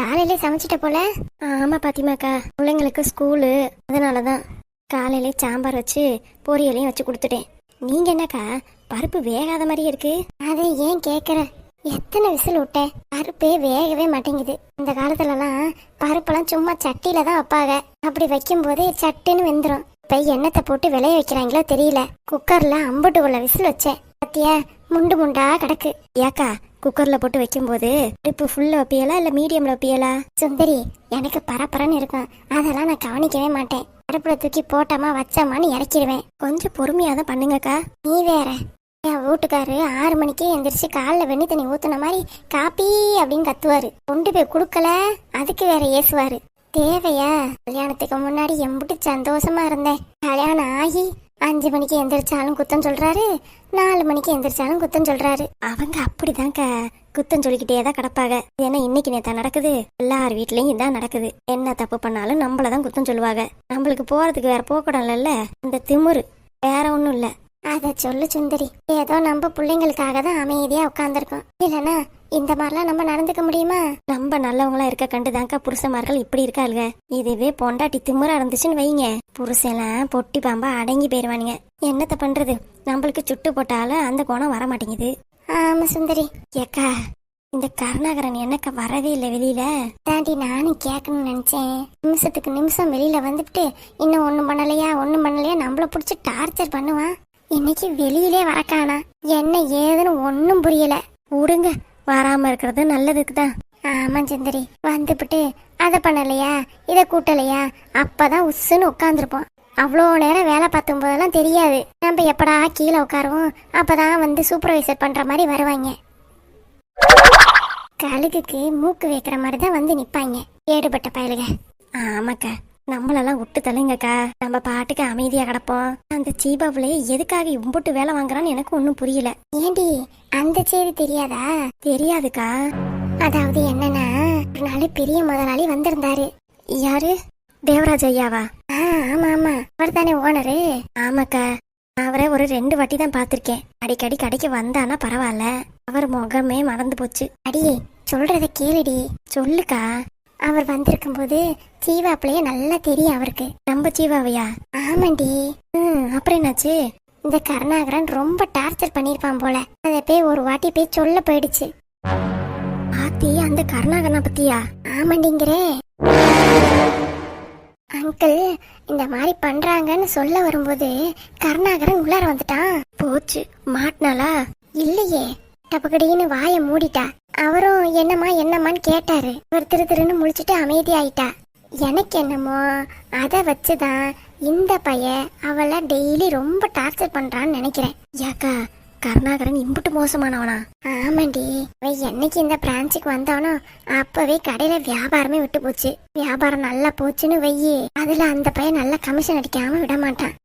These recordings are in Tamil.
காலையிலே காலையில சமைச்சிட்ட போல. ஆமா பாத்திமாக்கா பிள்ளைங்களுக்கு ஸ்கூலு அதனால தான் காலையில சாம்பார் வச்சு பொரியலையும் வச்சு கொடுத்துட்டேன். நீங்க என்னக்கா? பருப்பு வேகாத மாதிரியே இருக்கு. அதை ஏன் கேக்குற? எத்தனை விசில் விட்டேன் பருப்பே வேகவே மாட்டேங்குது. இந்த காலத்துலலாம் பருப்பெல்லாம் சும்மா சட்டியில தான் வைப்பாங்க. அப்படி வைக்கும் போதே சட்டுன்னு வெந்துடும் இப்ப எண்ணத்தை போட்டு விளைய வைக்கிறாங்களோ தெரியல. குக்கர்ல அம்புட்டு உள்ள விசில் வச்சேன். பாத்தியா? முண்டு முண்டா கிடக்கு. ஏக்கா குக்கர்ல போட்டு வைக்கும்போது அடுப்பு ஃபுல்லாக வைப்பியலா இல்ல மீடியம்ல வைப்பியலா? சுந்தரி எனக்கு பரபரன்னு இருக்கும். அதெல்லாம் நான் கவனிக்கவே மாட்டேன். அடுப்புல தூக்கி போட்டோமா வச்சோமான்னு இறக்கிடுவேன். கொஞ்சம் பொறுமையா தான் பண்ணுங்கக்கா. நீ வேற. என் வீட்டுக்காரு ஆறு மணிக்கே எந்திரிச்சு காலைல வெண்ணி தண்ணி ஊத்துன மாதிரி காப்பி அப்படின்னு கத்துவாரு. கொண்டு போய் கொடுக்கல அதுக்கு வேற ஏசுவாரு. தேவையா? கல்யாணத்துக்கு முன்னாடி எம்புட்டு சந்தோஷமா இருந்தேன். கல்யாணம் ஆகி அஞ்சு மணிக்கு எந்திரிச்சாலும் குத்தம் சொல்றாரு நாலு மணிக்கு எந்திரிச்சாலும் குத்தம் சொல்றாரு. அவங்க அப்படிதாங்க குத்தம் சொல்லிக்கிட்டே தான் கிடப்பாங்க. ஏன்னா இன்னைக்கு நேத்தா நடக்குது? எல்லார் வீட்லயும் இதான் நடக்குது. என்ன தப்பு பண்ணாலும் நம்மளதான் குத்தம் சொல்லுவாங்க. நம்மளுக்கு போறதுக்கு வேற போக்கடம் இல்லைல்ல. இந்த திமிரு வேற ஒண்ணும் இல்ல. அத சொல்லு சுந்தரி. ஏதோ நம்ம பிள்ளைங்களுக்காக தான் அமைதியா உட்காந்துருக்கோம் இல்லனா இந்த மாதிரிலாம் நம்ம நடந்துக்க முடியுமா? நம்ம நல்லவங்களா இருக்க கண்டுதாங்க புருஷமார்கள் இப்படி இருக்காளுங்க. இதுவே பொண்டாட்டி திமிரா இருந்துச்சுன்னு வைங்க. புருஷெல்லாம் பொட்டி பாம்பா அடங்கி போயிருவானுங்க. என்னத்த பண்றது? நம்மளுக்கு சுட்டு போட்டாலும் அந்த குணம் வர மாட்டேங்குது ஆமா சுந்தரி. ஏக்கா இந்த கருணாகரன் என்னக்கா வரவே இல்லை வெளியில? தாண்டி நானும் கேட்கணும்னு நினைச்சேன். நிமிஷத்துக்கு நிமிஷம் வெளியில வந்துட்டு இன்னும் ஒண்ணும் பண்ணலையா ஒண்ணும் பண்ணலையா? நம்மள புடிச்சு டார்ச்சர் பண்ணுவான். இன்னைக்கு வெளியிலே வரக்கானா? என்ன ஏதுன்னு ஒன்னும் புரியல. விடுங்க வராம இருக்கிறது நல்லதுக்கு தான் ஆமா சுந்தரி. வந்துபிட்டு அதை பண்ணலையா? இதை கூட்டலையா? அப்பதான் உஸ்ஸுன்னு உட்காந்துருப்போம் அவ்வளோ நேரம் வேலை பார்த்தும் போதெல்லாம் தெரியாது. நம்ம எப்படா கீழே உட்காருவோம்? அப்பதான் வந்து சூப்பர்வைசர் பண்ற மாதிரி வருவாங்க. கழுகுக்கு மூக்கு வைக்கிற மாதிரி தான் வந்து நிப்பாங்க. ஏடுபட்ட பயலுக. ஆமாக்கா. நம்மளெல்லாம் விட்டு தள்ளுங்கக்கா நம்ம பாட்டுக்கு அமைதியா கிடப்போம். அந்த சீபாவுல எதுக்காக இம்புட்டு வேலை வாங்குறான்னு எனக்கு ஒன்றும் புரியல. ஏண்டி அந்த செய்தி தெரியாதா? தெரியாதுக்கா. அதாவது என்னன்னா ஒரு நாள் பெரிய முதலாளி வந்திருந்தாரு. யாரு? தேவராஜ் ஐயாவா? ஆமா ஆமா. அவர் தானே ஓனரு. ஆமாக்கா. அவரை ஒரு ரெண்டு வாட்டி தான் பார்த்திருக்கேன். அடிக்கடி கடைக்கு வந்தானா பரவாயில்ல. அவர் முகமே மறந்து போச்சு. அடியே சொல்றத கேளுடி. சொல்லுக்கா. அவர் வந்திருக்கும் போது சீவாப்பிளைய நல்லா தெரியும் அவருக்கு. நம்ம ஜீவாவையா? ஆமாண்டி. ம் அப்புறம் என்னாச்சு? இந்த கருணாகரன் ரொம்ப டார்ச்சர் பண்ணிருப்பான் போல. அதை போய் ஒரு வாட்டி போய் சொல்ல போயிடுச்சு. ஆத்தி அந்த கருணாகரனை பத்தியா? ஆமாண்டிங்கிறே. அங்கிள் இந்த மாதிரி பண்றாங்கன்னு சொல்ல வரும்போது கருணாகரன் உள்ளார வந்துட்டான். போச்சு மாட்டினாலா இல்லையே. டபக்கடின்னு வாயை மூடிட்டா. அவரும் என்னம்மா என்னம்மான்னு கேட்டாரு. ஒரு திரு திருன்னு முழிச்சிட்டு அமைதியாயிட்டா. எனக்கு என்னமோ அதை வச்சுதான் இந்த பைய அவளை டெய்லி ரொம்ப டார்ச்சர் பண்றான்னு நினைக்கிறேன். யாக்கா கருணாகரன் இம்புட்டு மோசமானவனா? ஆமாண்டி அவன் என்னைக்கு இந்த பிரான்ச்சுக்கு வந்தானோ அப்பவே கடையில வியாபாரமே விட்டு போச்சு. வியாபாரம் நல்லா போச்சுன்னு வெயி அதுல அந்த பையன் நல்லா கமிஷன் அடிக்காம விட மாட்டான்.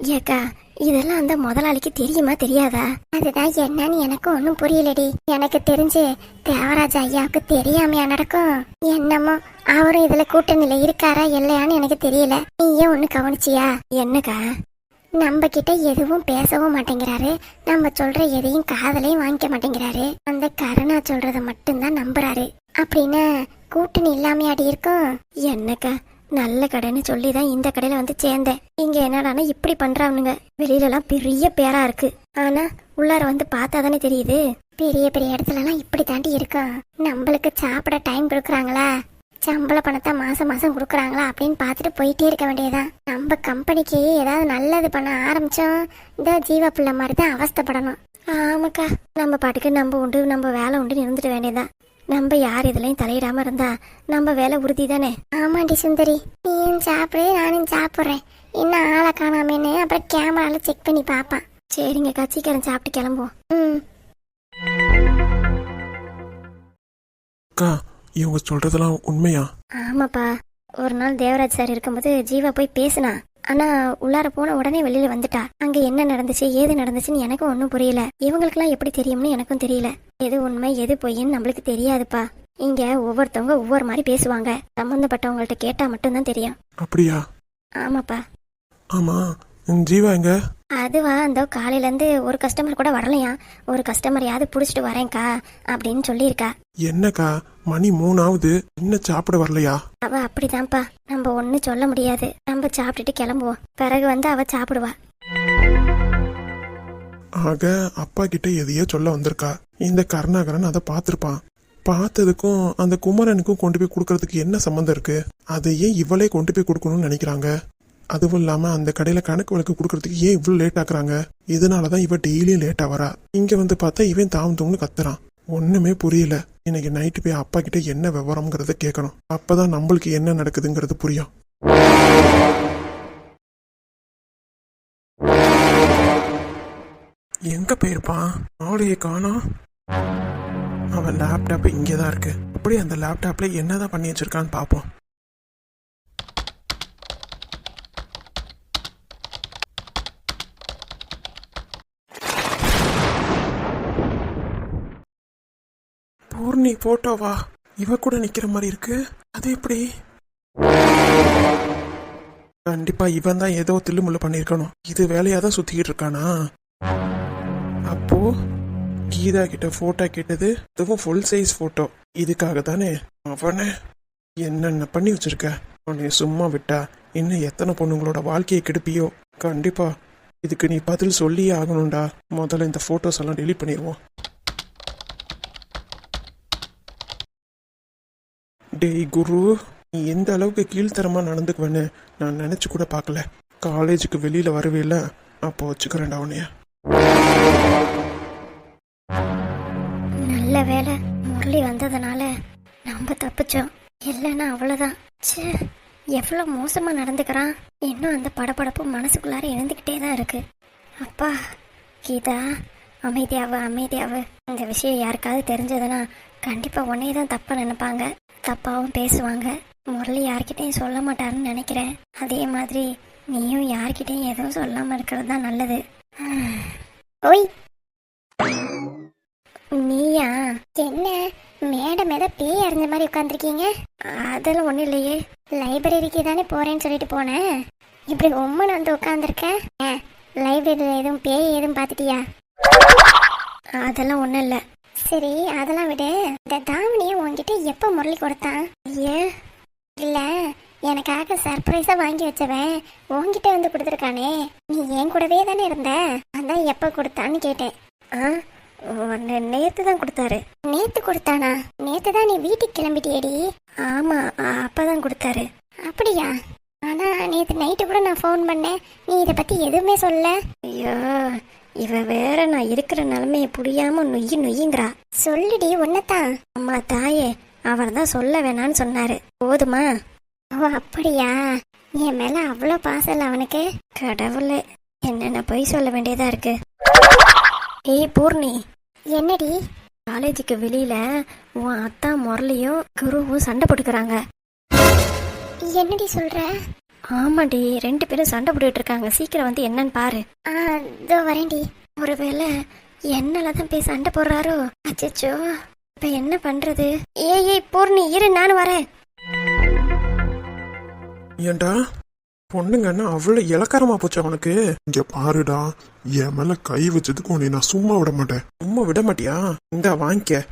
ஏக்கா இதெல்லாம் அந்த முதலாளிக்கு தெரியுமா தெரியாதா? அதுதான் என்னன்னு எனக்கு ஒன்றும் புரியலடி. எனக்கு தெரிஞ்சு தேவராஜ ஐயாவுக்கு தெரியாமையா நடக்கும்? என்னமோ அவரும் இதுல கூட்டணியில இருக்காரா இல்லையான்னு எனக்கு தெரியல. நீயே ஒண்ணு கவனிச்சியா? என்னக்கா? நம்ம கிட்ட எதுவும் பேசவும் மாட்டேங்கிறாரு. நம்ம சொல்ற எதையும் காதலையும் வாங்கிக்க மாட்டேங்கிறாரு. அந்த கருணா சொல்றத மட்டும்தான் நம்புறாரு. அப்படின்னு கூட்டணி இல்லாமையாடி இருக்கும்? என்னக்கா? நல்ல கடைன்னு சொல்லி தான் இந்த கடையில் வந்து சேர்ந்தேன். இங்கே என்னடானா இப்படி பண்றானுங்க. வெளியிலலாம் பெரிய பேராக இருக்கு. ஆனால் உள்ளார வந்து பார்த்தா தானே தெரியுது. பெரிய பெரிய இடத்துலலாம் இப்படி தாண்டி இருக்கும் நம்மளுக்கு சாப்பிட டைம் கொடுக்குறாங்களா? சம்பள பணத்தை மாதம் மாதம் கொடுக்குறாங்களா அப்படின்னு பார்த்துட்டு போயிட்டே இருக்க வேண்டியதுதான். நம்ம கம்பெனிக்கு ஏதாவது நல்லது பண்ண ஆரம்பித்தோம் இந்த ஜீவா பிள்ளை மாதிரி தான் அவஸ்தைப்படணும். ஆமாக்கா நம்ம பாட்டுக்கு நம்ம உண்டு நம்ம வேலை உண்டு இருந்துட்டு வேண்டியதுதான். நம்ம யார் இதுலயும் தலையிடாம இருந்தா நம்ம வேலை உறுதி தானே? ஆமாண்டி சுந்தரி. நீயும் சாப்பிடு நானும் சாப்பிட்றேன். இன்னும் ஆளை காணாமேன்னு அப்புறம் கேமரால செக் பண்ணி பார்ப்பான் சரிங்கக்கா சீக்கிரம் சாப்பிட்டு கிளம்புவோம். ம். அக்கா இவங்க சொல்றதெல்லாம் உண்மையா? ஆமாப்பா. ஒரு நாள் தேவராஜ் சார் இருக்கும்போது ஜீவா போய் பேசினா. ஆனா உள்ளார போன உடனே வெளியில வந்துட்டா. அங்க என்ன நடந்துச்சு ஏது நடந்துச்சுன்னு எனக்கும் ஒன்றும் புரியல. இவங்களுக்குலாம் எப்படி தெரியும்னு எனக்கும் தெரியல. எது உண்மை எது பொய்ன்னு நம்மளுக்கு தெரியாதுப்பா. இங்க ஒவ்வொருத்தவங்க ஒவ்வொரு மாதிரி பேசுவாங்க. சம்பந்தப்பட்டவங்கள்ட்ட கேட்டா மட்டும்தான் தெரியும். அப்படியா? ஆமாப்பா. ஆமா. ஜீவா எங்க? அதுவா அந்த காலையிலேருந்து ஒரு கஸ்டமர் கூட வரலையா? ஒரு கஸ்டமர் யாவது பிடிச்சிட்டு வரேன்க்கா அப்படின்னு சொல்லியிருக்கா. என்னக்கா? மணி மூணாவது. இன்னும் சாப்பிட வரலையா? அவ அப்படிதான்ப்பா. நம்ம ஒன்றும் சொல்ல முடியாது. நம்ம சாப்பிட்டுட்டு கிளம்புவோம். பிறகு வந்து அவ சாப்பிடுவா. ஆக அப்பா கிட்ட எதையோ சொல்ல வந்திருக்கா. இந்த கருணாகரன் அதை பார்த்திருப்பான். பார்த்ததுக்கும் அந்த குமரனுக்கும் கொண்டு போய் கொடுக்கறதுக்கு என்ன சம்மந்தம் இருக்கு? அதை ஏன் இவளே கொண்டு போய் கொடுக்கணும்னு நினைக்கிறாங்க. அதுவும் இல்லாம அந்த கடையில கணக்கு வழக்கு கொடுக்கறதுக்கு ஏன் இவ்வளவு லேட் ஆக்குறாங்க? இதனாலதான் இவன் டெய்லியும் லேட்டா வரா. இங்க வந்து பார்த்தா இவன் தாம் தூம்னு கத்துறான். ஒண்ணுமே புரியல. இன்னைக்கு நைட்டு போய் அப்பா கிட்ட என்ன விவரம்ங்கிறத கேட்கணும் அப்பதான் நம்மளுக்கு என்ன நடக்குதுங்கிறது புரியும். எங்க போயிருப்பான் ஆளையே காணோம் அவன் லேப்டாப் இங்கே தான் இருக்கு. அப்படியே அந்த லேப்டாப்ல என்னதான் பண்ணி வச்சிருக்கான்னு பார்ப்போம். நீ போட்டோவா? இவ கூட நிக்கிற மாதிரி இருக்கு. அது எப்படி? கண்டிப்பா இவன் தான் ஏதோ தில்லுமுள்ள பண்ணிருக்கணும். இது வேலையா தான் சுத்திக்கிட்டு இருக்கானா? அப்போ கீதா கிட்ட போட்டோ கேட்டது அதுவும் ஃபுல் சைஸ் போட்டோ இதுக்காக தானே? அவனை என்னென்ன பண்ணி வச்சிருக்க? அவனை சும்மா விட்டா இன்னும் எத்தனை பொண்ணுங்களோட வாழ்க்கையை கெடுப்பியோ? கண்டிப்பா. இதுக்கு நீ பதில் சொல்லியே ஆகணும்டா. முதல்ல இந்த போட்டோஸ் எல்லாம் டெலிட் பண்ணிடுவோம். டேய் குரு நீ எந்த அளவுக்கு கீழ்த்தரமாக நடந்துக்குவேன்னு நான் நினைச்சு கூட பார்க்கல. காலேஜுக்கு வெளியில இல்லை. அப்போ வச்சுக்கிறேன்டா உன்னைய. நல்ல வேலை முரளி வந்ததுனால நம்ம தப்பிச்சோம். இல்லைன்னா அவ்வளோதான் ச்சே எவ்வளோ மோசமாக நடந்துக்கிறான். இன்னும் அந்த படபடப்பு மனசுக்குள்ளார இணைந்துக்கிட்டே தான் இருக்கு. அப்பா கீதா அமைதியாவு அமைதியாவு. இந்த விஷயம் யாருக்காவது தெரிஞ்சதுன்னா கண்டிப்பாக உன்னையே தான் தப்பாக நினைப்பாங்க. தப்பாகவும் பேசுவாங்க. முரளி யார்கிட்டையும் சொல்ல மாட்டாருன்னு நினைக்கிறேன். அதே மாதிரி நீயும் யார்கிட்டையும் எதுவும் சொல்லாமல் இருக்கிறது தான் நல்லது. ஓய். நீயா? என்ன? மேடம் ஏதோ பேய் அறிஞ்ச மாதிரி உட்காந்துருக்கீங்க அதெல்லாம் ஒன்றும் இல்லையே. லைப்ரரிக்கு தானே போறேன்னு சொல்லிட்டு போனேன். இப்படி உம்மன் வந்து உட்காந்துருக்கேன் லைப்ரரியில் எதுவும் பேய் எதுவும் பார்த்துட்டியா? அதெல்லாம் ஒன்றும் இல்லை. சரி அதெல்லாம் விடு. இந்த தாவணியை உன்கிட்ட எப்போ முரளி கொடுத்தான்? ஐயோ இல்லை. எனக்காக சர்ப்ரைஸாக வாங்கி வச்சவன் உன்கிட்ட வந்து கொடுத்துருக்கானே. நீ என் கூடவே தானே இருந்த? அதான் எப்போ கொடுத்தான்னு கேட்டேன். ஆ ஒன்று நேத்து தான் கொடுத்தாரு. நேத்து கொடுத்தானா? நேத்து தான் நீ வீட்டுக்கு கிளம்பிட்டியடி. ஆமா அப்பதான் கொடுத்தாரு. அப்படியா? ஆனா நேத்து நைட்டு கூட நான் ஃபோன் பண்ணேன். நீ இதை பத்தி எதுவுமே சொல்ல ஐயோ இவ வேற நான் இருக்கிற நிலைமையை புரியாம நொய்யி நொய்யுங்கிறா சொல்லுடி உன்னதான் அம்மா தாயே அவர் தான் சொல்ல வேணான்னு சொன்னாரு. போதுமா? ஓ அப்படியா? என் மேல அவ்வளோ பாசல் அவனுக்கு. கடவுளே என்னென்ன பொய் சொல்ல வேண்டியதா இருக்கு? ஏய் பூர்ணி. என்னடி? காலேஜுக்கு வெளியில உன் அத்தா முரளியும் குருவும் சண்டை போட்டுக்கிறாங்க. என்னடி சொல்ற? ஆமாடி ரெண்டு பேரும் சண்டை போட்டுட்டு இருக்காங்க சீக்கிரம் வந்து என்னன்னு பாரு. இதோ வரேன்டி ஒருவேளை என்னால தான் போய் சண்டை போடுறாரோ? அச்சச்சோ. இப்ப என்ன பண்றது? ஏய் ஏய் பூர்ணி இரு நானும் வரேன். ஏன்டா பொண்ணுங்கன்னா அவ்வளவு இலக்காரமா போச்சு அவனுக்கு. இங்க பாருடா என் மேல கை வச்சதுக்கு உன்னை நான் சும்மா விட மாட்டேன். சும்மா விட மாட்டியா? இந்தா வாங்கிக்க.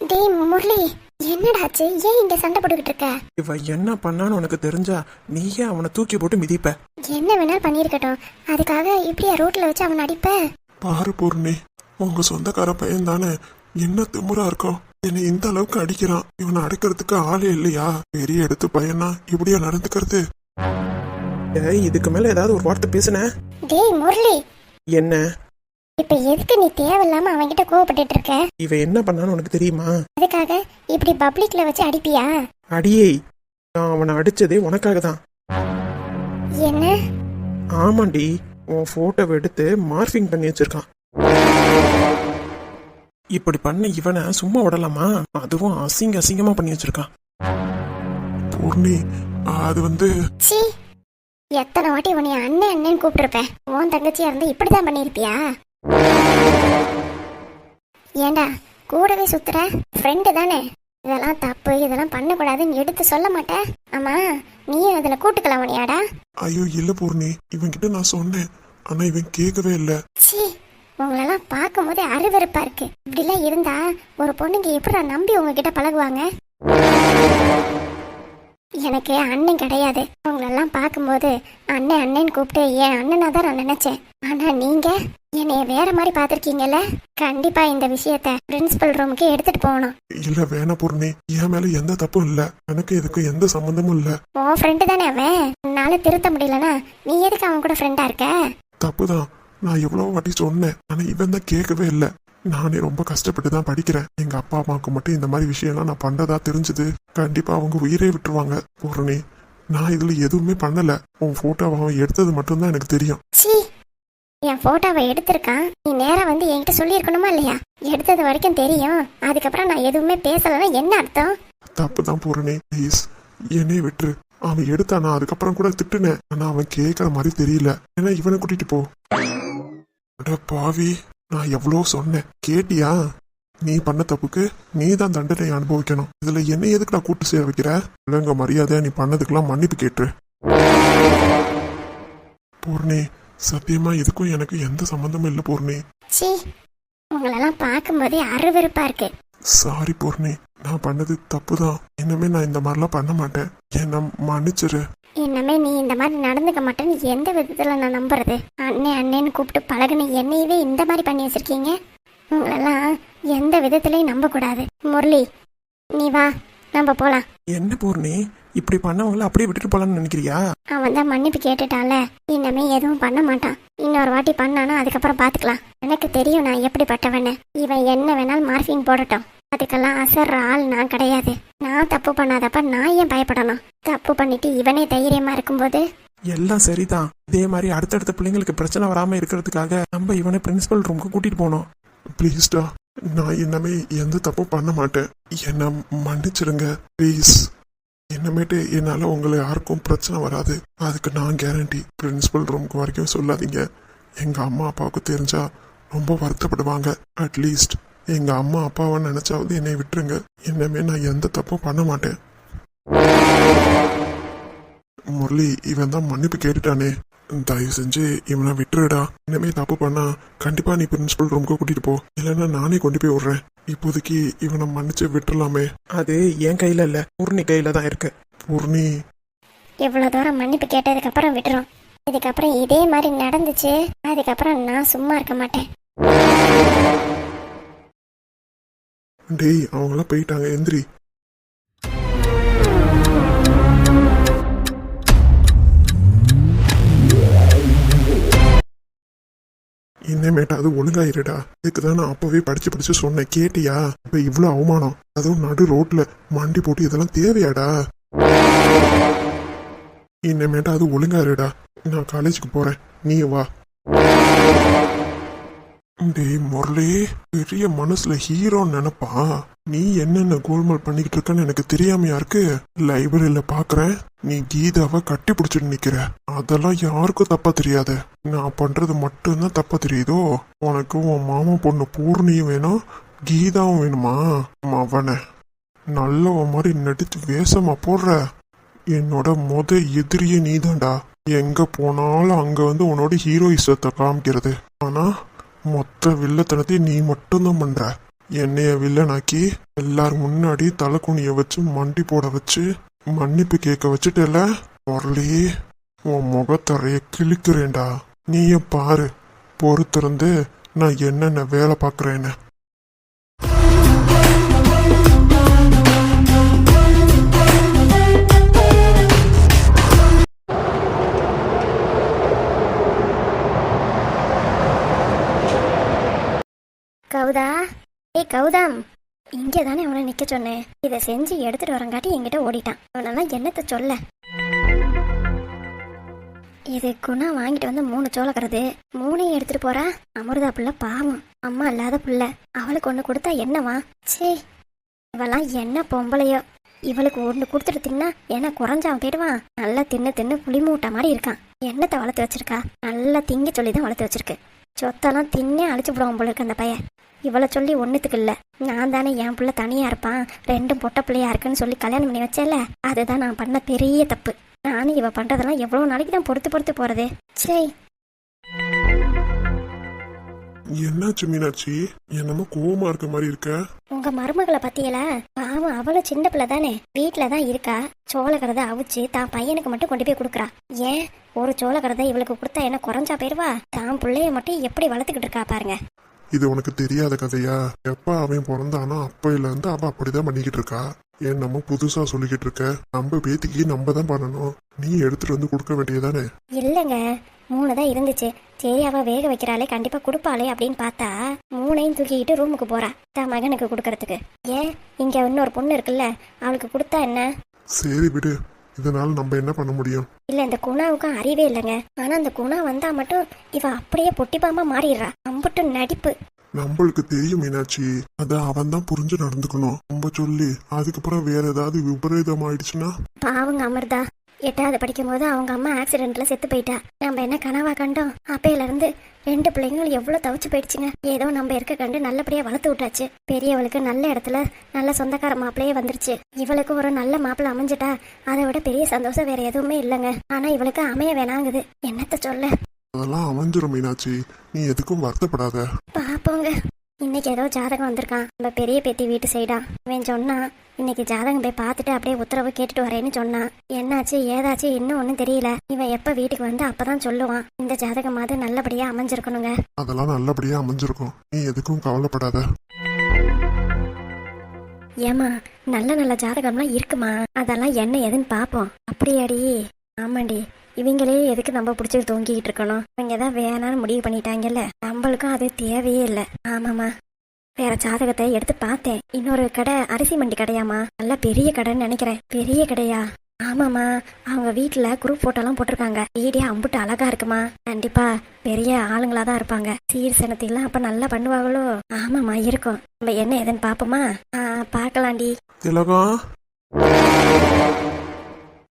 டேய் முரளி. என்னடாச்சு? ஏன் இங்க சண்டை போட்டுக்கிட்டு இருக்க? இவ என்ன பண்ணான்னு உனக்கு தெரிஞ்சா நீயே அவனை தூக்கி போட்டு மிதிப்ப. என்ன வேணாலும் பண்ணியிருக்கட்டும். அதுக்காக இப்படியா ரோட்ல வச்சு அவனை அடிப்ப? பாரு பூர்ணி உங்க சொந்தக்கார பையன் தானே. என்ன திமுறா இருக்கும் என்னை இந்த அளவுக்கு அடிக்கிறான். இவனை அடக்கிறதுக்கு ஆளே இல்லையா? பெரிய எடுத்து பையனா இப்படியா நடந்துக்கிறது? ஏய் இதுக்கு மேல ஏதாவது ஒரு வார்த்தை பேசுன. டேய் முரளி. என்ன? இப்ப எதுக்கு நீ தேவையில்லாம அவன்கிட்ட கோவப்பட்டுட்டு இருக்க? இவ என்ன பண்ணான்னு உனக்கு தெரியுமா? அதுக்காக இப்படி பப்ளிக்ல வச்சு அடிப்பியா? அடியே நான் அவனை அடிச்சதே உனக்காக தான். என்ன? ஆமாண்டி உன் போட்டோவை எடுத்து மார்பிங் பண்ணி வச்சிருக்கான். இப்படி பண்ண இவனை சும்மா விடலாமா? அதுவும் அசிங்க அசிங்கமா பண்ணி வச்சிருக்கான். பூர்ணி அது வந்து சீ எத்தனை வாட்டி உன்னை அண்ணன் அண்ணன் கூப்பிட்டுருப்பேன். உன் தங்கச்சியா இருந்து இப்படிதான் பண்ணிருப்பியா ஏண்டா கூடவே சுத்துற? ஃப்ரெண்டு தானே. இதெல்லாம் தப்பு இதெல்லாம் பண்ணக்கூடாதுன்னு எடுத்து சொல்ல மாட்டேன் ஆமா நீயும் இதுல கூட்டுக்கலாம் உனியாடா ஐயோ இல்ல பூர்ணி இவன்கிட்ட நான் சொன்னேன். ஆனா இவன் கேட்கவே இல்ல. சி உங்களெல்லாம் பார்க்கும்போதே அருவருப்பா இருக்கு. இப்படிலாம் இருந்தா ஒரு பொண்ணுங்க எப்படி நம்பி உங்ககிட்ட பழகுவாங்க? எனக்கு அண்ணன் கிடையாது. உங்களெல்லாம் பார்க்கும்போது அண்ணன் அண்ணன் கூப்பிட்டு என் அண்ணனா தான் நான் நினைச்சேன். ஆனா நீங்க? என்னைய வேற மாதிரி பார்த்துருக்கீங்கல்ல? கண்டிப்பா இந்த விஷயத்த பிரின்சிபல் ரூமுக்கு எடுத்துட்டு போகணும். இல்ல வேணா பூர்ணி. என் மேல எந்த தப்பும் இல்ல. எனக்கு இதுக்கு எந்த சம்பந்தமும் இல்ல. உன் ஃப்ரெண்டு தானே அவன்? உன்னால திருத்த முடியலனா நீ எதுக்கு அவன் கூட ஃப்ரெண்டா இருக்க? தப்புதான். நான் எவ்வளவு வாட்டி சொன்னேன். ஆனா இவன் தான் கேட்கவே இல்ல. நானே ரொம்ப கஷ்டப்பட்டு தான் படிக்கிறேன். எங்க அப்பா அம்மாவுக்கு மட்டும் இந்த மாதிரி விஷயம்லாம் நான் பண்றதா தெரிஞ்சது. கண்டிப்பா அவங்க உயிரே விட்டுருவாங்க பூரணி. நான் இதுல எதுவுமே பண்ணல. உன் போட்டோவை அவன் எடுத்தது மட்டும்தான் எனக்கு தெரியும். என் போட்டோவை எடுத்திருக்கான். நீ நேரா வந்து என்கிட்ட சொல்லியிருக்கணுமா இல்லையா? எடுத்தது வரைக்கும் தெரியும். அதுக்கப்புறம் நான் எதுவுமே பேசலன்னா என்ன அர்த்தம்? தப்பு தான் பூரணி ப்ளீஸ் என்னைய விட்டுரு. அவன் எடுத்தானா அதுக்கப்புறம் கூட திட்டுனேன். ஆனா அவன் கேட்கற மாதிரி தெரியல. ஏன்னா இவனை கூட்டிட்டு போ. அட பாவி நான் எவ்வளோ சொன்னேன். கேட்டியா? நீ பண்ண தப்புக்கு நீ தான் தண்டனை அனுபவிக்கணும். இதுல என்ன எதுக்கு நான் கூட்டு சேர வைக்கிற? இல்லைங்க மரியாதையா நீ பண்ணதுக்கெல்லாம் மன்னிப்பு கேட்டு பூர்ணி சத்தியமா இதுக்கும் எனக்கு எந்த சம்மந்தமும் இல்லை பூர்ணி. சி உங்களெல்லாம் பார்க்கும்போதே அருவருப்பா இருக்கு. சாரி பூர்ணி. நான் பண்ணது தப்பு தான் இனிமே நான் இந்த மாதிரிலாம் பண்ண மாட்டேன். என்ன மன்னிச்சிரு. இன்னமே நீ இந்த மாதிரி நடந்துக்க மாட்டேன்னு எந்த விதத்துல நான் நம்புறது? அண்ணே அண்ணேன்னு கூப்பிட்டு பழகுன என்னையவே இந்த மாதிரி பண்ணி வச்சிருக்கீங்க? உங்களெல்லாம் எந்த விதத்துலயும் நம்ப கூடாது முரளி நீ வா நம்ம போலாம். என்ன பூர்ணி? இப்படி பண்ணவங்கள அப்படியே விட்டுட்டு போலாம்னு நினைக்கிறியா? அவன் தான் மன்னிப்பு கேட்டுட்டால இன்னமே எதுவும் பண்ண மாட்டான். இன்னொரு வாட்டி பண்ணானா அதுக்கப்புறம் பாத்துக்கலாம். எனக்கு தெரியும் நான் எப்படிப்பட்டவன்னு. இவன் என்ன வேணாலும் மார்ஃபின் போடட்டும். அதுக்கெல்லாம் அசர்ற ஆள் நான் கிடையாது. நான் தப்பு பண்ணாதப்ப நான் ஏன் பயப்படணும்? தப்பு பண்ணிட்டு இவனே தைரியமா இருக்கும்போது? எல்லாம் சரிதான். இதே மாதிரி அடுத்தடுத்த பிள்ளைங்களுக்கு பிரச்சனை வராம இருக்கிறதுக்காக நம்ம இவனை பிரின்சிபல் ரூமுக்கு கூட்டிட்டு போனோம் ப்ளீஸ்டா நான் இன்னமே எந்த தப்பும் பண்ண மாட்டேன். என்னை மன்னிச்சிடுங்க ப்ளீஸ் இன்னமேட்டு என்னால் உங்களை யாருக்கும் பிரச்சனை வராது. அதுக்கு நான் கேரண்டி பிரின்சிபல் ரூமுக்கு வரைக்கும் சொல்லாதீங்க. எங்கள் அம்மா அப்பாவுக்கு தெரிஞ்சா ரொம்ப வருத்தப்படுவாங்க. அட்லீஸ்ட் எங்கள் அம்மா அப்பாவை நினச்சாவது என்னை விட்டுருங்க. இன்னமே நான் எந்த தப்பும் பண்ண மாட்டேன். முரளி இவன் தான் மன்னிப்பு கேட்டுட்டானே. தயவு செஞ்சு இவனை விட்டுருடா. இனிமே தப்பு பண்ணா கண்டிப்பா நீ பிரின்சிபல் ரூமுக்கு கூட்டிட்டு போ. இல்லைன்னா நானே கொண்டு போய் விடுறேன். இப்போதைக்கு இவனை மன்னிச்சு விட்டுறலாமே. அது என் கையில இல்ல. பூர்ணி கையில தான் இருக்கு. பூர்ணி. இவ்வளவு தூரம் மன்னிப்பு கேட்டதுக்கு அப்புறம் விட்டுரும். இதுக்கப்புறம் இதே மாதிரி நடந்துச்சு. அதுக்கப்புறம் நான் சும்மா இருக்க மாட்டேன். டேய் அவங்களாம் போயிட்டாங்க. எந்திரி. இனிமேட்டாவது ஒழுங்காயிருடா. இதுக்கு தான் நான் அப்பவே படிச்சு படிச்சு சொன்னேன். கேட்டியா? இப்ப இவ்வளவு அவமானம். அதுவும் நடு ரோட்ல மண்டி போட்டு இதெல்லாம் தேவையாடா? இனிமேட்டாவது ஒழுங்காயிருடா. நான் காலேஜுக்கு போறேன். நீ வா. டேய் முரளி. பெரிய மனசுல ஹீரோன்னு நினைப்பா நீ என்னென்ன கோல்மால் பண்ணிக்கிட்டு இருக்கன்னு எனக்கு தெரியாமையா இருக்கு? லைப்ரரியில பாக்குறேன். நீ கீதாவை கட்டி பிடிச்சிட்டு நிக்கிற. அதெல்லாம் யாருக்கும் தப்பா தெரியாது. நான் பண்றது மட்டும்தான் தப்பா தெரியுதோ? உனக்கு உன் மாமா பொண்ணு பூர்ணியும் வேணும் கீதாவும் வேணுமா? அவனை நல்லவன் மாதிரி நடித்து வேஷமா போடுற. என்னோட முத எதிரியே நீதான்டா. எங்க போனாலும் அங்க வந்து உன்னோட ஹீரோயிசத்தை காமிக்கிறது. ஆனா மொத்த வில்லத்தனத்தையும் நீ மட்டும்தான் பண்ற. என்னைய வில்லனாக்கி எல்லாரும் முன்னாடி தலை வச்சு மண்டி போட வச்சு மன்னிப்பு கேட்க வச்சுட்டல? பொருளி உன் முகத்தறைய கிழிக்கிறேன்டா. நீயே பாரு பொறுத்திருந்து நான் என்னென்ன வேலை பார்க்குறேன்னு. கௌதா ஏய் கௌதம். இங்கே தானே அவனை நிற்க சொன்னேன். இதை செஞ்சு எடுத்துட்டு வரங்காட்டி என்கிட்ட ஓடிட்டான். அவனெல்லாம் என்னத்தை சொல்ல? இது குணா வாங்கிட்டு வந்து மூணு சோளக்கிறது மூணையும் எடுத்துட்டு போறா? அமிர்தா புள்ள பாவம். அம்மா இல்லாத புள்ள. அவளுக்கு ஒன்று கொடுத்தா என்னவா? சே இவெல்லாம் என்ன பொம்பளையோ. இவளுக்கு ஒன்று கொடுத்துட்டு தின்னா என்ன குறைஞ்சான் போயிடுவான் நல்லா தின்னு தின்னு புளி மூட்டை மாதிரி இருக்கான். என்னத்தை வளர்த்து வச்சிருக்கா? நல்லா திங்க சொல்லி தான் வளர்த்து வச்சிருக்கு. சொத்தெல்லாம் தின்னே அழிச்சு விடுவான் போல இருக்கு அந்த பையன். இவளை சொல்லி ஒன்றுத்துக்கு இல்லை. நான் தானே என் பிள்ளை தனியாக இருப்பான். ரெண்டும் பொட்டை பிள்ளையா இருக்குன்னு சொல்லி கல்யாணம் பண்ணி வச்சேல அதுதான் நான் பண்ண பெரிய தப்பு. நானும் இவ பண்ணுறதெல்லாம் எவ்வளோ நாளைக்கு தான் பொறுத்து பொறுத்து போகிறது சரி என்னாச்சு மீனாட்சி? என்னமோ கோவமா இருக்க மாதிரி இருக்க. உங்க மருமகளை பத்தியலா? பாவம் அவளும் சின்ன பிள்ளை தானே வீட்டுல தான் இருக்கா. சோளக்கரதை அவிச்சு தான் பையனுக்கு மட்டும் கொண்டு போய் கொடுக்குறா. ஏன்? ஒரு சோளக்கரதை இவளுக்கு கொடுத்தா என்ன குறைஞ்சா போயிருவா? தான் பிள்ளைய மட்டும் எப்படி வளர்த்துக்கிட்டு இருக்கா பாருங்க. இது உனக்கு தெரியாத கதையா? எப்ப அவன் பிறந்தானோ அப்பையில இருந்து அவ அப்படிதான் பண்ணிக்கிட்டு இருக்கா? என்னமோ புதுசா சொல்லிக்கிட்டு இருக்க? நம்ம பேத்திக்கு நம்ம தான் பண்ணணும். நீ எடுத்துட்டு வந்து கொடுக்க வேண்டியதானே இல்லைங்க. மூணு தான் இருந்துச்சு. சரி அவ வேக வைக்கிறாளே கண்டிப்பா கொடுப்பாளே அப்படின்னு பார்த்தா மூணையும் தூக்கிக்கிட்டு ரூமுக்கு போறா. தான் மகனுக்கு கொடுக்கறதுக்கு. ஏன்? இங்க இன்னொரு பொண்ணு இருக்குல்ல அவளுக்கு கொடுத்தா என்ன? சரி விடு. இதனால நம்ம என்ன பண்ண முடியும்? இல்ல இந்த குணாவுக்கும் அறிவே இல்லைங்க. ஆனா அந்த குணா வந்தா மட்டும் இவ அப்படியே பொட்டிப்பாமா மாறிடுறா. அம்பட்டு நடிப்பு. நம்மளுக்கு தெரியும் மீனாட்சி. அத அவன் தான் புரிஞ்சு நடந்துக்கணும். நம்ம சொல்லி. அதுக்கப்புறம் வேற ஏதாவது விபரீதம் ஆயிடுச்சுன்னா பாவங்க அமிர்தா. எட்டாவது படிக்கும் போது அவங்க அம்மா ஆக்சிடென்ட்ல செத்து போயிட்டா. நம்ம என்ன கனவா கண்டோம்? அப்பையில இருந்து ரெண்டு பிள்ளைங்களும் எவ்வளவு தவிச்சு போயிடுச்சுங்க. ஏதோ நம்ம இருக்க கண்டு நல்லபடியா வளர்த்து விட்டாச்சு. பெரியவளுக்கு நல்ல இடத்துல நல்ல சொந்தக்கார மாப்பிள்ளையே வந்துருச்சு. இவளுக்கு ஒரு நல்ல மாப்பிள்ளை அமைஞ்சிட்டா அதை விட பெரிய சந்தோஷம் வேற எதுவுமே இல்லைங்க. ஆனா இவளுக்கு அமைய வேணாங்குது. என்னத்த சொல்ல? அதெல்லாம் அமைஞ்சிரும் மீனாட்சி. நீ எதுக்கும் வருத்தப்படாத. பாப்போங்க. இன்னைக்கு ஏதோ ஜாதகம் வந்திருக்கான். நம்ம பெரிய பேத்தி வீட்டு சைடா இவன் சொன்னான் இன்னைக்கு ஜாதகம் போய் பார்த்துட்டு அப்படியே உத்தரவு கேட்டுட்டு வரேன்னு சொன்னான். என்னாச்சு ஏதாச்சு இன்னும் ஒன்றும் தெரியல. இவன் எப்ப வீட்டுக்கு வந்து அப்பதான் சொல்லுவான். இந்த ஜாதகமாவது நல்லபடியா அமைஞ்சிருக்கணுங்க. அதெல்லாம் நல்லபடியா அமைஞ்சிருக்கும். நீ எதுக்கும் கவலைப்படாத. ஏமா நல்ல நல்ல ஜாதகம்லாம் இருக்குமா? அதெல்லாம் என்ன ஏதுன்னு பாப்போம். அப்படியாடி. ஆமாண்டி. இவங்களே எதுக்கு நம்ம பிடிச்சி தூங்கிக்கிட்டு இருக்கணும்? இவங்க தான் வேணான்னு முடிவு பண்ணிட்டாங்கல்ல. நம்மளுக்கும் அது தேவையே இல்லை. ஆமாம்மா. வேற ஜாதகத்தை எடுத்து பார்த்தேன். இன்னொரு கடை அரிசி மண்டி கடையாமா நல்ல பெரிய கடைன்னு நினைக்கிறேன். பெரிய கடையா? ஆமாம்மா. அவங்க வீட்டுல குரூப் போட்டோலாம் போட்டிருக்காங்க. வீடியோ அம்புட்டு அழகா இருக்குமா? கண்டிப்பா. பெரிய ஆளுங்களா தான் இருப்பாங்க. சீர் சனத்திலாம் அப்ப நல்லா பண்ணுவாங்களோ? ஆமாம்மா இருக்கும். நம்ம என்ன ஏதுன்னு பாப்போமா ஆ பார்க்கலாண்டி திலகம்?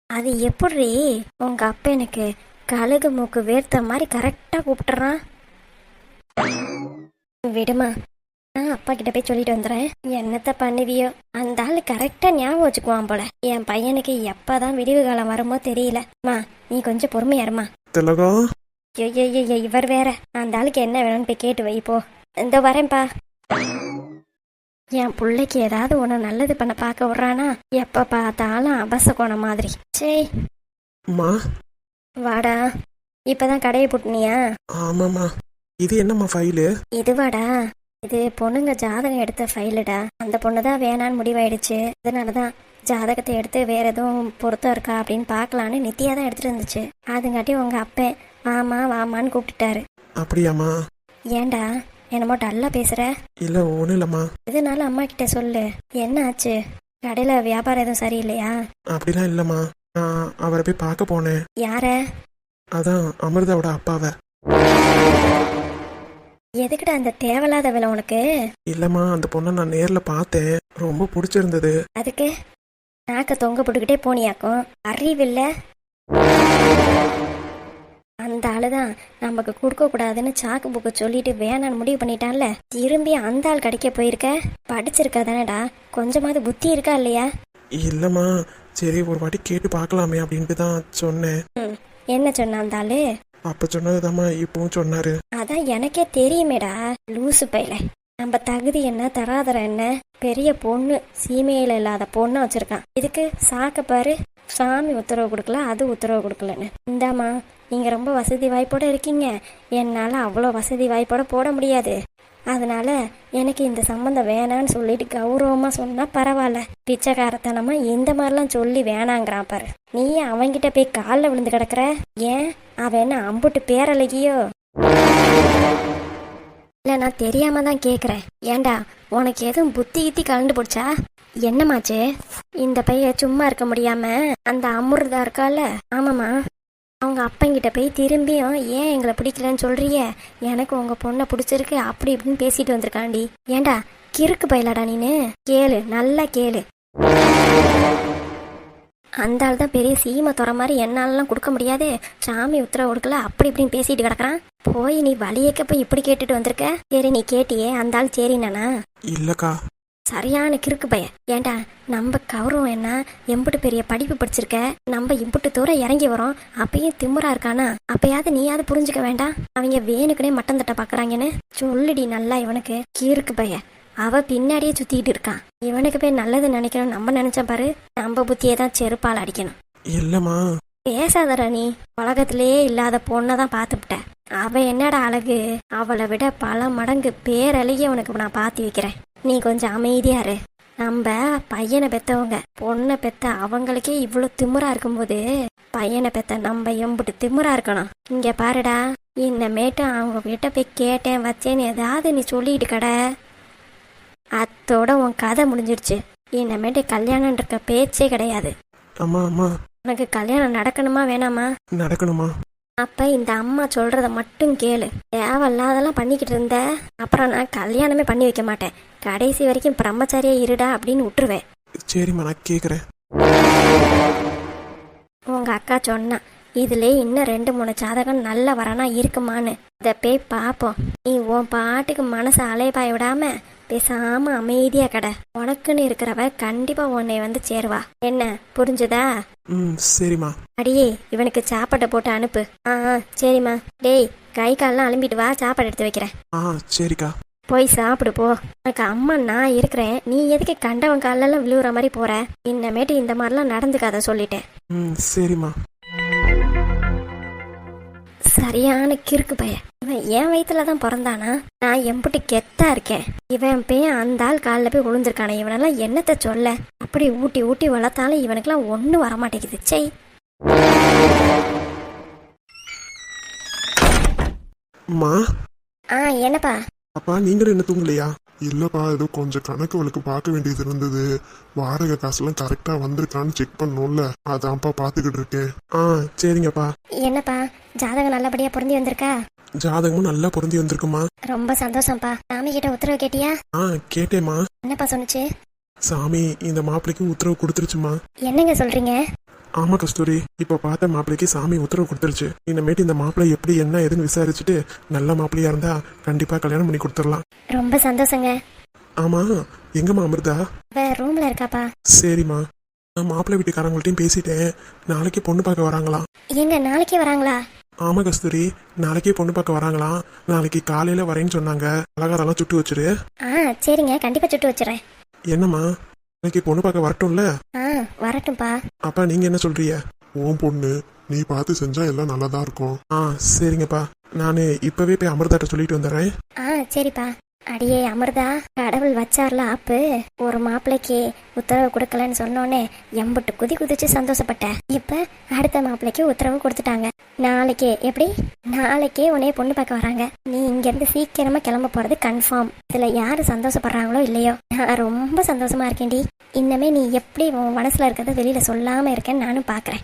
அது எப்படி? உங்க அப்பா எனக்கு கழுகு மூக்கு வேர்த்த மாதிரி கரெக்டா கூப்பிட்டுறான். விடுமா நான் அப்பா கிட்ட போய் சொல்லிட்டு வந்துடுறேன். என்னத்த பண்ணுவியோ? அந்த ஆளு கரெக்டா ஞாபகம் வச்சுக்குவான் போல. என் பையனுக்கு எப்பதான் விடிவு காலம் வருமோ தெரியலம்மா நீ கொஞ்சம் பொறுமையா இருமா. திலகம் ஐயோ இவர் வேற. அந்த ஆளுக்கு என்ன வேணும்னு போய் கேட்டு வை போ. இந்த வரேன்ப்பா. என் பிள்ளைக்கு ஏதாவது ஒன்று நல்லது பண்ண பார்க்க விட்றானா? எப்போ பார்த்தாலும் அபச மாதிரி. சே அம்மா வாடா. இப்பதான் கடையை புட்டினியா? ஆமாம்மா. இது என்னம்மா ஃபைலு? இதுவாடா. இது பொண்ணுங்க ஜாதகம் எடுத்த ஃபைலுடா. அந்த பொண்ணு தான் வேணான்னு முடிவாயிடுச்சு. அதனால தான் ஜாதகத்தை எடுத்து வேற எதுவும் பொருத்தம் இருக்கா அப்படின்னு பார்க்கலான்னு நித்தியா தான் எடுத்துட்டு இருந்துச்சு அதுங்காட்டி உங்க அப்பன் வாமா வாமான்னு கூப்பிட்டுட்டாரு. அப்படியாம்மா. ஏன்டா? என்னமோ டல்லா பேசுற. இல்லை ஒன்றும் இல்லைம்மா. இதனால அம்மா கிட்ட சொல்லு. என்ன ஆச்சு? கடையில வியாபாரம் எதுவும் சரியில்லையா? அப்படிலாம் இல்லைம்மா. நான் அவரை போய் பார்க்க போனேன். யார? அதான் அமிர்தாவோட அப்பாவை. எதுக்குடா அந்த தேவையில்லாத வேலை உனக்கு? இல்லைம்மா அந்த பொண்ணை நான் நேரில் பார்த்தேன். ரொம்ப பிடிச்சிருந்தது. அதுக்கு? நாக்க தொங்க போட்டுக்கிட்டே போனியாக்கும். அறிவில்ல அந்த ஆளுதான் நமக்கு கொடுக்க கூடாதுன்னு சாக்கு புக்கு சொல்லிட்டு வேணான்னு முடிவு பண்ணிட்டான்ல. திரும்பி அந்த ஆள் கடைக்க போயிருக்க? படிச்சிருக்கா தானேடா. கொஞ்சமாவது புத்தி இருக்கா இல்லையா? இல்லைம்மா சரி ஒரு வாட்டி கேட்டு பார்க்கலாமே அப்படின்ட்டு தான் சொன்னேன். ம், என்ன சொன்ன அந்த ஆளு? அப்போ சொன்னதுதாம்மா இப்பவும் சொன்னாரு. அதான் எனக்கே தெரியுமேடா லூசு பையல. நம்ம தகுதி என்ன தராதரம் என்ன? பெரிய பொண்ணு சீமையில இல்லாத பொண்ணு வச்சிருக்கான். இதுக்கு சாக்க பாரு சாமி உத்தரவு கொடுக்கல அது உத்தரவு கொடுக்கலன்னு. இந்தாம்மா நீங்கள் ரொம்ப வசதி வாய்ப்போடு இருக்கீங்க. என்னால் அவ்வளோ வசதி வாய்ப்போடு போட முடியாது. அதனால எனக்கு இந்த சம்மந்தம் வேணான்னு சொல்லிட்டு கௌரவமா சொன்னால் பரவாயில்ல. பிச்சைக்காரத்தனமா இந்த மாதிரிலாம் சொல்லி வேணாங்கிறான் பாரு. நீ அவன்கிட்ட போய் காலில் விழுந்து கிடக்குற? ஏன்? அவன் என்ன அம்புட்டு பேரழகியோ? இல்லை நான் தெரியாம தான் கேட்குறேன் ஏண்டா உனக்கு எதுவும் புத்தி கித்தி கலண்டு போச்சா என்னமாச்சு இந்த பையன் சும்மா இருக்க முடியாம அந்த அமுர்தா இருக்கால? ஆமாமா அவங்க அப்பங்கிட்ட போய் திரும்பியும் ஏன் எங்களை பிடிக்கலன்னு சொல்றிய எனக்கு உங்க பொண்ணை பிடிச்சிருக்கு. அப்படி இப்படின்னு பேசிட்டு வந்திருக்காண்டி. ஏண்டா கிறுக்கு பயிலாடா நீனு? கேளு நல்லா கேளு. அந்த ஆள் தான் பெரிய சீமை துற மாதிரி என்னாலலாம் கொடுக்க முடியாது. சாமி உத்தரவு கொடுக்கல அப்படி இப்படின்னு பேசிட்டு கிடக்குறான். போய் நீ வழியக்க போய் இப்படி கேட்டுட்டு வந்திருக்க? சரி நீ கேட்டியே அந்த ஆள் சரினானா இல்லக்கா. சரியான கிறுக்கு பைய ஏண்டா நம்ம கௌரவம் என்ன? எம்புட்டு பெரிய படிப்பு படிச்சிருக்க? நம்ம இம்புட்டு தூரம் இறங்கி வரோம். அப்பயும் திமுறா இருக்கானா? அப்பயாவது நீயாவது புரிஞ்சுக்க வேண்டாம் அவங்க வேணுக்குனே மட்டம் தட்ட பாக்குறாங்கன்னு சொல்லுடி நல்லா இவனுக்கு. கிறுக்கு பைய அவ பின்னாடியே சுத்திட்டு இருக்கான் இவனுக்கு போய் நல்லது நினைக்கணும் நம்ம நினைச்ச பாரு. நம்ம புத்தியே தான் செருப்பால் அடிக்கணும். இல்லம்மா. பேசாதடா நீ. உலகத்திலேயே இல்லாத பொண்ணை தான் பார்த்துவிட்ட அவ என்னடா அழகு? அவளை விட பல மடங்கு பேரழகிய உனக்கு நான் பார்த்து வைக்கிறேன். நீ கொஞ்சம் அமைதியா இரு. நம்ம பையனை பெத்தவங்க பொண்ணை பெத்த அவங்களுக்கே இவ்வளோ திமிரா இருக்கும்போது பையனை பெத்த நம்ம எம்புட்டு திமிரா இருக்கணும். இங்க பாருடா இன்னமேட்டு அவங்க கிட்ட போய் கேட்டேன் வச்சேன்னு ஏதாவது நீ சொல்லிட்டு கடை. அத்தோட உன் கதை முடிஞ்சிருச்சு. இன்னமேட்டு கல்யாணம் இருக்க பேச்சே கிடையாது. அம்மா அம்மா. உனக்கு கல்யாணம் நடக்கணுமா வேணாமா? நடக்கணுமா? அப்ப இந்த அம்மா சொல்றத மட்டும் கேளு. தேவையில்லாதெல்லாம் பண்ணிக்கிட்டு இருந்த அப்புறம் நான் கல்யாணமே பண்ணி வைக்க மாட்டேன். கடைசி வரைக்கும் பிரம்மச்சாரியா இருடா அப்படின்னு விட்டுருவேன் சரிம்மா நான் கேட்குறேன் உங்க அக்கா சொன்னா இதுல இன்னும் ரெண்டு மூணு ஜாதகம் நல்ல வரனா இருக்குமான்னு. இத போய் பாப்போம். நீ உன் பாட்டுக்கு மனசை அலைபாய விடாம பேசாம அமைதியா கடை. உனக்குன்னு இருக்கிறவ கண்டிப்பா உன்னை வந்து சேருவா. என்ன புரிஞ்சுதா? ம் சரிம்மா. அடியே இவனுக்கு சாப்பாட்டை போட்டு அனுப்பு. ஆ ஆ, சரிம்மா. டேய் கை கால்லாம் அலும்பிட்டு வா சாப்பாடு எடுத்து வைக்கிறேன். ஆ சரிக்கா. போய் சாப்பிடு போ. உனக்கு அம்மா நான் இருக்கிறேன். நீ எதுக்கு கண்டவன் காலெல்லாம் விழுவுற மாதிரி போற? இன்னமேட்டு இந்த மாதிரிலாம் நடந்துக்காத சொல்லிட்டேன். ம் சரிம்மா. சரியான கிறுக்கு பைய இவன் என் வயித்துல தான் பிறந்தானா? நான் எம்புட்டு கெத்தா இருக்கேன். இவன் பையன் அந்த ஆள் காலில் போய் விழுந்திருக்கானே இவனெல்லாம் என்னத்த சொல்ல? அப்படி ஊட்டி ஊட்டி வளர்த்தாலும் இவனுக்கெல்லாம் ஒன்றும் வரமாட்டேங்குது. சை அம்மா ஆ என்னப்பா? அப்பா நீங்களும் என்ன தூங்கலையா? இல்லப்பா ஏதோ கொஞ்சம் கணக்கு வழக்கு பார்க்க வேண்டியது இருந்தது. வாடகை காசுலாம் கரெக்டா வந்திருக்கான்னு செக் பண்ணோம்ல அதான்ப்பா பாத்துக்கிட்டு இருக்கேன். ஆ சரிங்கப்பா. என்னப்பா ஜாதகம் நல்லபடியா பொருந்தி வந்திருக்கா? ஜாதகமும் நல்லா பொருந்தி வந்திருக்குமா ரொம்ப சந்தோஷம்ப்பா. சாமி கிட்ட உத்தரவு கேட்டியா? ஆ கேட்டேம்மா. என்னப்பா சொன்னுச்சு? சாமி இந்த மாப்பிள்ளைக்கு உத்தரவு கொடுத்துருச்சுமா என்னங்க சொல்றீங்க? ஆமா கஸ்தூரி இப்ப பார்த்த மாப்பிள்ளைக்கு சாமி உத்தரவு கொடுத்துருச்சு. இனிமேட்டு இந்த மாப்பிள்ளை எப்படி என்ன ஏதுன்னு விசாரிச்சுட்டு நல்ல மாப்பிள்ளையா இருந்தா கண்டிப்பா கல்யாணம் பண்ணி கொடுத்துடலாம். ரொம்ப சந்தோஷங்க. ஆமா எங்கம்மா அமிர்தா? ரூம்ல இருக்காப்பா. சரிம்மா. நான் மாப்பிள்ளை வீட்டுக்காரங்கள்ட்டையும் பேசிட்டேன். நாளைக்கு பொண்ணு பார்க்க வராங்களாம். எங்க நாளைக்கே வராங்களா? ஆமா கஸ்தூரி நாளைக்கே பொண்ணு பார்க்க வராங்களாம். நாளைக்கு காலையில வரேன்னு சொன்னாங்க. பலகாரம்லாம் சுட்டு வச்சிரு. ஆ சரிங்க. கண்டிப்பா சுட்டு வச்சுறேன். என்னம்மா? நாளைக்கு பொண்ணு பார்க்க வரட்டும்ல? ஆ வரட்டும்பா. அப்பா நீங்க என்ன சொல்றீங்க? உன் பொண்ணு நீ பார்த்து செஞ்சா எல்லாம் நல்லதா இருக்கும். ஆ சரிங்கப்பா. நான் இப்பவே போய் அமிர்தாட்ட சொல்லிட்டு வந்துடுறேன். ஆ சரிப்பா. அடியே அமிர்தா கடவுள் வச்சார்ல ஆப்பு. ஒரு மாப்பிள்ளைக்கு உத்தரவு கொடுக்கலன்னு சொன்னோன்னே எம்புட்டு குதி குதிச்சு சந்தோஷப்பட்டேன். இப்ப அடுத்த மாப்பிள்ளைக்கு உத்தரவு கொடுத்துட்டாங்க. நாளைக்கே எப்படி? நாளைக்கே உன்னைய பொண்ணு பார்க்க வராங்க. நீ இங்க இருந்து சீக்கிரமா கிளம்ப போறது கன்ஃபார்ம் இதுல யாரு சந்தோஷப்படுறாங்களோ இல்லையோ? நான் ரொம்ப சந்தோஷமா இருக்கேன்டி. இன்னமே நீ எப்படி உன் மனசுல இருக்கிறத வெளியில சொல்லாம இருக்கேன்னு நானும் பாக்குறேன்.